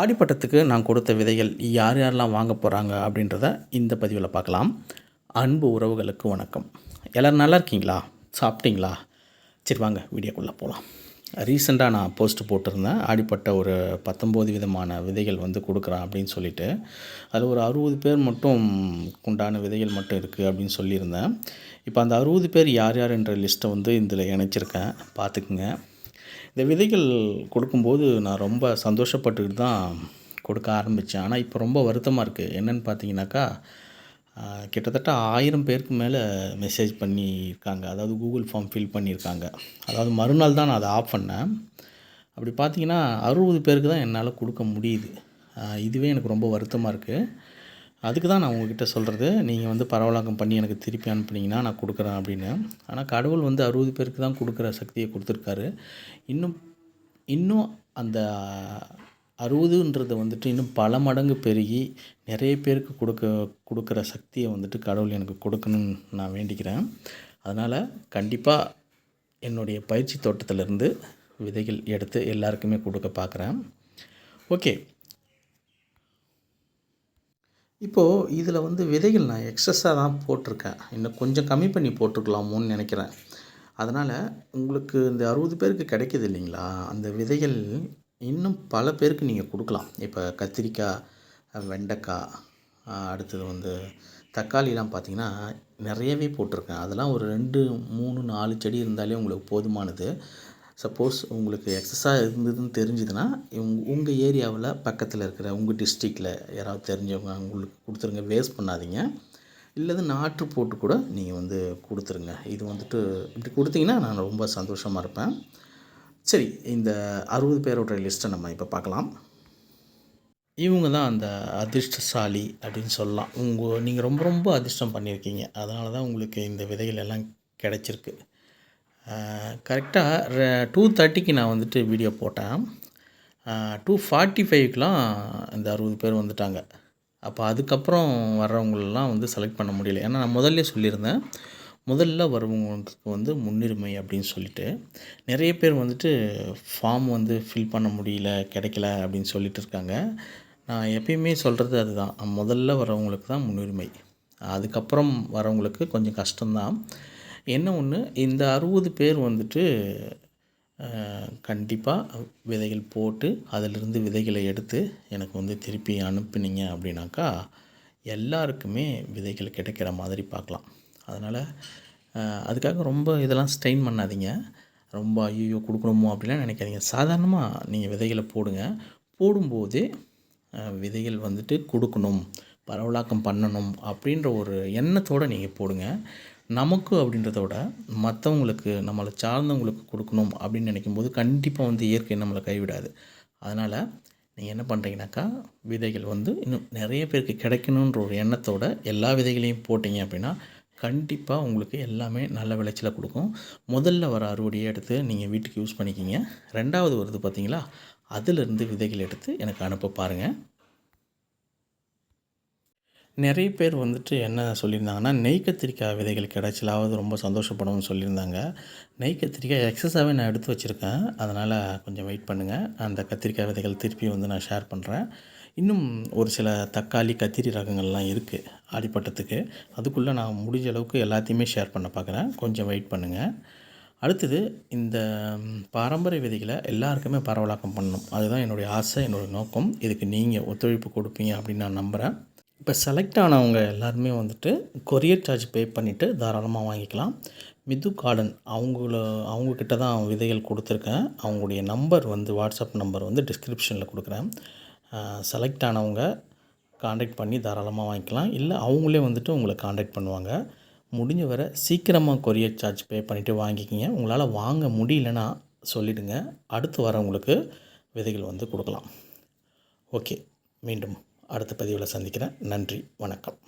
ஆடிப்பட்டத்துக்கு நான் கொடுத்த விதைகள் யார் யாரெல்லாம் வாங்க போகிறாங்க அப்படின்றத இந்த பதிவில் பார்க்கலாம். அன்பு உறவுகளுக்கு வணக்கம். எல்லோரும் நல்லா இருக்கீங்களா? சாப்பிட்டீங்களா? சரி வாங்க வீடியோக்குள்ளே போகலாம் ரீசெண்டாக நான் போஸ்ட் போட்டிருந்தேன். ஆடிப்பட்ட ஒரு பத்தொம்போது விதமான விதைகள் வந்து கொடுக்குறேன் அப்படின்னு சொல்லிட்டு. அதில் ஒரு அறுபது பேர் மட்டும் உண்டான விதைகள் மட்டும் இருக்குது அப்படின்னு சொல்லியிருந்தேன். இப்போ அந்த அறுபது பேர் யார் யார் என்ற லிஸ்ட்டை வந்து இதில் இணைச்சிருக்கேன். பார்த்துக்குங்க. இந்த விதைகள் கொடுக்கும்போது நான் ரொம்ப சந்தோஷப்பட்டுக்கிட்டு தான் கொடுக்க ஆரம்பித்தேன். ஆனால் இப்போ ரொம்ப வருத்தமாக இருக்குது என்னென்னு பார்த்தீங்கன்னாக்கா கிட்டத்தட்ட ஆயிரம் பேருக்கு மேலே மெசேஜ் பண்ணியிருக்காங்க. அதாவது கூகுள் ஃபார்ம் ஃபில் பண்ணியிருக்காங்க. அதாவது மறுநாள் தான் நான் அதை ஆஃப் பண்ணேன். அப்படி பார்த்தீங்கன்னா அறுபது பேருக்கு தான் என்னால் கொடுக்க முடியுது. இதுவே எனக்கு ரொம்ப வருத்தமாக இருக்குது அதுக்கு தான் நான் உங்ககிட்ட சொல்கிறது நீங்கள் வந்து பரவலாக்கம் பண்ணி எனக்கு திருப்பி அனுப்புனீங்கன்னா நான் கொடுக்குறேன் அப்படின்னு. ஆனால் கடவுள் வந்து அறுபது பேருக்கு தான் கொடுக்குற சக்தியை கொடுத்துருக்காரு. இன்னும் இன்னும் அந்த அறுபதுன்றது வந்துட்டு இன்னும் பல மடங்கு பெருகி நிறைய பேருக்கு கொடுக்க கொடுக்குற சக்தியை வந்துட்டு கடவுள் எனக்கு கொடுக்கணும்னு நான் வேண்டிக்கிறேன். அதனால் கண்டிப்பாக என்னுடைய பயிற்சி தோட்டத்திலேருந்து விதைகள் எடுத்து எல்லாருக்குமே கொடுக்க பார்க்குறேன். ஓகே. இப்போது இதில் வந்து விதைகள் நான் எக்ஸஸாக தான் போட்டிருக்கேன். இன்னும் கொஞ்சம் கம்மி பண்ணி போட்டிருக்கலாமோன்னு நினைக்கிறேன். அதனால் உங்களுக்கு இந்த அறுபது பேருக்கு கிடைக்கிது இல்லைங்களா? அந்த விதைகள் இன்னும் பல பேருக்கு நீங்கள் கொடுக்கலாம். இப்போ கத்திரிக்காய் வெண்டைக்காய் அடுத்தது வந்து தக்காளிலாம் பார்த்திங்கன்னா நிறையவே போட்டிருக்கேன். அதெல்லாம் ஒரு ரெண்டு மூணு நாலு செடி இருந்தாலே உங்களுக்கு போதுமானது. சப்போஸ் உங்களுக்கு எக்ஸஸாக இருந்ததுன்னு தெரிஞ்சுதுன்னா உங்கள் ஏரியாவில் பக்கத்தில் இருக்கிற உங்கள் டிஸ்ட்ரிக்டில் யாராவது தெரிஞ்சவங்க உங்களுக்கு கொடுத்துருங்க வேஸ்ட் பண்ணாதீங்க. இல்லது நாற்று போட்டு கூட நீங்கள் வந்து கொடுத்துருங்க. இது வந்துட்டு இப்படி கொடுத்தீங்கன்னா நான் ரொம்ப சந்தோஷமாக இருப்பேன். சரி இந்த அறுபது பேரோட லிஸ்ட்டை நம்ம இப்போ பார்க்கலாம் இவங்க தான் அந்த அதிர்ஷ்டசாலி அப்படின்னு சொல்லலாம். உங்கள் நீங்கள் ரொம்ப ரொம்ப அதிர்ஷ்டம் பண்ணியிருக்கீங்க. அதனால தான் உங்களுக்கு இந்த விதைகள் எல்லாம் கிடச்சிருக்கு. கரெக்டாக டூ தேர்ட்டிக்கு நான் வந்துட்டு வீடியோ போட்டேன். டூ ஃபார்ட்டி ஃபைவ்க்கெலாம் இந்த அறுபது பேர் வந்துட்டாங்க. அப்போ அதுக்கப்புறம் வர்றவங்களெலாம் வந்து செலக்ட் பண்ண முடியல. ஏன்னா நான் முதல்ல சொல்லியிருந்தேன் முதல்ல வரவங்களுக்கு வந்து முன்னுரிமை அப்படின்னு சொல்லிட்டு. நிறைய பேர் வந்துட்டு ஃபார்ம் வந்து ஃபில் பண்ண முடியல கிடைக்கல அப்படின்னு சொல்லிட்டு இருக்காங்க. நான் எப்பயுமே சொல்கிறது அதுதான். முதல்ல வரவங்களுக்கு தான் முன்னுரிமை. அதுக்கப்புறம் வரவங்களுக்கு கொஞ்சம் கஷ்டம்தான். என்ன ஒன்று இந்த அறுபது பேர் வந்துட்டு கண்டிப்பாக விதைகள் போட்டு அதிலிருந்து விதைகளை எடுத்து எனக்கு வந்து திருப்பி அனுப்புனீங்க அப்படின்னாக்கா எல்லாருக்குமே விதைகள் கிடைக்கிற மாதிரி பார்க்கலாம். அதனால் அதுக்காக ரொம்ப இதெல்லாம் ஸ்ட்ரெயின் பண்ணாதீங்க. ரொம்ப ஐயோ கொடுக்கணுமோ அப்படிலாம் நினைக்காதீங்க. சாதாரணமாக நீங்கள் விதைகளை போடுங்க. போடும்போது விதைகள் வந்துட்டு கொடுக்கணும். பரவலாக்கம் பண்ணணும் அப்படின்ற ஒரு எண்ணத்தோடு நீங்கள் போடுங்க. நமக்கு அப்படின்றத விட மற்றவங்களுக்கு நம்மளை சார்ந்தவங்களுக்கு கொடுக்கணும் அப்படின்னு நினைக்கும்போது கண்டிப்பாக வந்து இயற்கை நம்மளை கைவிடாது. அதனால் நீங்கள் என்ன பண்ணுறீங்கனாக்கா விதைகள் வந்து இன்னும் நிறைய பேருக்கு கிடைக்கணுன்ற ஒரு எண்ணத்தோட எல்லா விதைகளையும் போட்டிங்க அப்படின்னா கண்டிப்பாக உங்களுக்கு எல்லாமே நல்ல விளைச்சலை கொடுக்கும். முதல்ல வர அறுவடையை எடுத்து நீங்கள் வீட்டுக்கு யூஸ் பண்ணிக்கிங்க. ரெண்டாவது வருது பார்த்தீங்களா அதிலிருந்து விதைகள் எடுத்து எனக்கு அனுப்ப பாருங்கள் நிறைய பேர் வந்துட்டு என்ன சொல்லியிருந்தாங்கன்னா நெய் கத்திரிக்காய் விதைகள் கிடைச்சலாவது ரொம்ப சந்தோஷப்படணும்னு சொல்லியிருந்தாங்க. நெய் கத்திரிக்காய் எக்ஸஸாகவே நான் எடுத்து வச்சுருக்கேன். அதனால் கொஞ்சம் வெயிட் பண்ணுங்கள் அந்த கத்திரிக்காய் விதைகள் திருப்பி வந்து நான் ஷேர் பண்ணுறேன் இன்னும் ஒரு சில தக்காளி கத்திரி ரகங்கள்லாம் இருக்குது ஆடிப்பட்டத்துக்கு. அதுக்குள்ளே நான் முடிஞ்ச அளவுக்கு எல்லாத்தையுமே ஷேர் பண்ண பார்க்குறேன் கொஞ்சம் வெயிட் பண்ணுங்கள் அடுத்தது இந்த பாரம்பரிய விதைகளை எல்லாருக்குமே பரவலாக்கம் பண்ணணும். அதுதான் என்னுடைய ஆசை என்னுடைய நோக்கம். இதுக்கு நீங்கள் ஒத்துழைப்பு கொடுப்பீங்க அப்படின்னு நான் நம்புகிறேன் இப்போ செலக்ட் ஆனவங்க எல்லாருமே வந்துட்டு கொரியர் சார்ஜ் பே பண்ணிவிட்டு தாராளமாக வாங்கிக்கலாம். மிது கார்டன் அவங்கள அவங்கக்கிட்ட தான் விதைகள் கொடுத்துருக்கேன். அவங்களுடைய நம்பர் வந்து வாட்ஸ்அப் நம்பர் வந்து டிஸ்கிரிப்ஷனில் கொடுக்குறேன். செலக்ட் ஆனவங்க காண்டாக்ட் பண்ணி தாராளமாக வாங்கிக்கலாம். இல்லை அவங்களே வந்துட்டு உங்களை காண்டாக்ட் பண்ணுவாங்க. முடிஞ்ச வரை சீக்கிரமாக கொரியர் சார்ஜ் பே பண்ணிவிட்டு வாங்கிக்கிங்க. உங்களால் வாங்க முடியலன்னா சொல்லிவிடுங்க அடுத்து வரவங்களுக்கு விதைகள் வந்து கொடுக்கலாம். ஓகே மீண்டும். அடுத்த பதிவில் சந்திக்கிறேன். நன்றி. வணக்கம்.